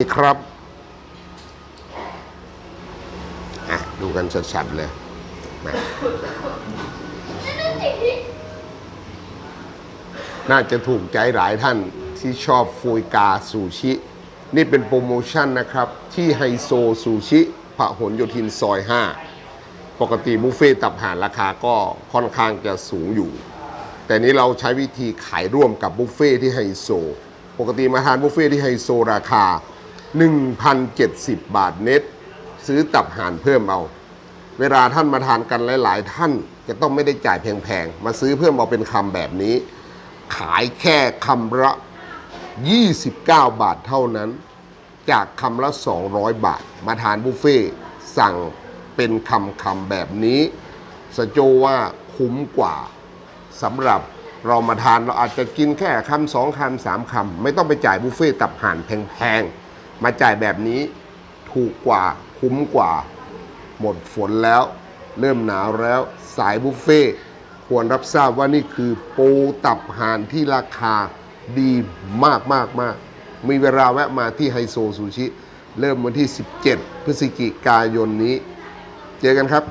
นี่ครับดูกันชัดๆเลยมาน่าจะถูกใจหลายท่านที่ชอบฟูยกาซูชิ นี่เป็นโปรโมชั่นนะครับ ที่ไฮโซซูชิพหลโยธินซอย 5 ปกติบุฟเฟ่ต์ตับห่านราคาก็ค่อนข้างจะสูงอยู่ แต่นี้เราใช้วิธีขายร่วมกับบุฟเฟ่ที่ไฮโซ ปกติมาทานบุฟเฟ่ที่ไฮโซราคา 1,070 บาทเน็ต ซื้อตับห่านเพิ่มเอา เวลาท่านมาทานกันหลาย ๆ ท่านจะต้องไม่ได้จ่ายแพง ๆ มาซื้อเพิ่มเอาเป็นคำแบบนี้ ขายแค่คำละ 29 บาทเท่านั้น จากคำละ 200 บาท มาทานบุฟเฟ่สั่งเป็นคำคำๆแบบนี้สโจว่าคุ้มกว่าสำหรับเรามาทานเราอาจจะกินแค่คำสองคำสามคำไม่ต้องไปจ่ายบุฟเฟ่ต์ตับห่านแพงๆ มาจ่ายแบบนี้ถูกกว่าคุ้มกว่า หมดฝนแล้ว เริ่มหนาวแล้วสายบุฟเฟ่ควรรับทราบว่านี่คือปูตับห่านที่ราคาดีมากมากมากมีเวลาแวะมาที่ไฮโซซูชิ เริ่มวันที่ 17 พฤศจิกายนนี้ เจอกันครับ